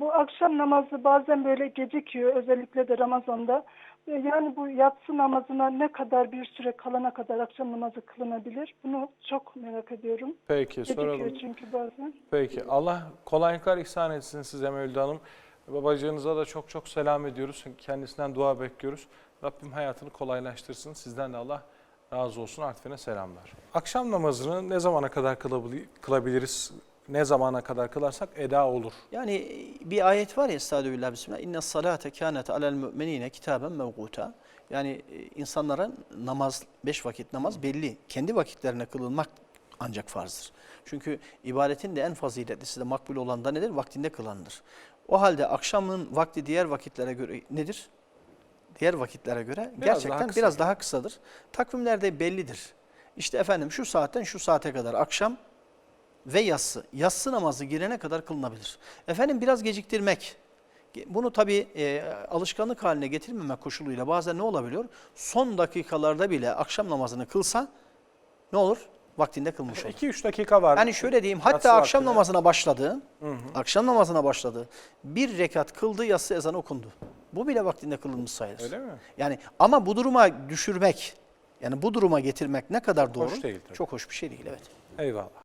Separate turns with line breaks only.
Bu akşam namazı bazen böyle gecikiyor özellikle de Ramazan'da. E, Yani bu yatsı namazına ne kadar bir süre kalana kadar akşam namazı kılınabilir? Bunu çok merak ediyorum.
Peki
Gecikiyor
soralım.
çünkü bazen.
Peki Allah kolaylıklar ihsan etsin size Mevlüt Hanım. Babacığınıza da çok çok selam ediyoruz. Kendisinden dua bekliyoruz. Rabbim hayatını kolaylaştırsın. Sizden de Allah razı olsun. Artvin'e selamlar. Akşam namazını ne zamana kadar kılabili- kılabiliriz? Ne zamana kadar kılarsak eda olur.
Yani bir ayet var ya Estağfirullah Bismillah. İnne salate kânet alel müminine kitaben mevguta. Yani e, insanların namaz, beş vakit namaz belli. Kendi vakitlerine kılınmak ancak farzdır. Çünkü ibadetin de en faziletlisi de makbul olan da nedir? Vaktinde kılandır. O halde akşamın vakti diğer vakitlere göre nedir? Diğer vakitlere göre
Biraz
gerçekten
daha kısa.
biraz daha kısadır. Takvimlerde bellidir. İşte efendim şu saatten şu saate kadar akşam ve yatsı. Yatsı namazı girene kadar kılınabilir. Efendim biraz geciktirmek. Bunu tabii e, alışkanlık haline getirmemek koşuluyla bazen ne olabiliyor? Son dakikalarda bile akşam namazını kılsa ne olur? Vaktinde kılmış olur.
2-3 dakika var.
Yani şöyle diyeyim hatta
Yatsı
akşam
vaktine.
namazına başladı. Akşam namazına başladı. Bir rekat kıldı yatsı ezanı okundu. Bu bile vaktinde kılınmış sayılır.
Öyle mi?
Yani ama bu duruma düşürmek yani bu duruma getirmek ne kadar doğru?
değil tabii.
Çok hoş bir şey değil evet.
Eyvallah.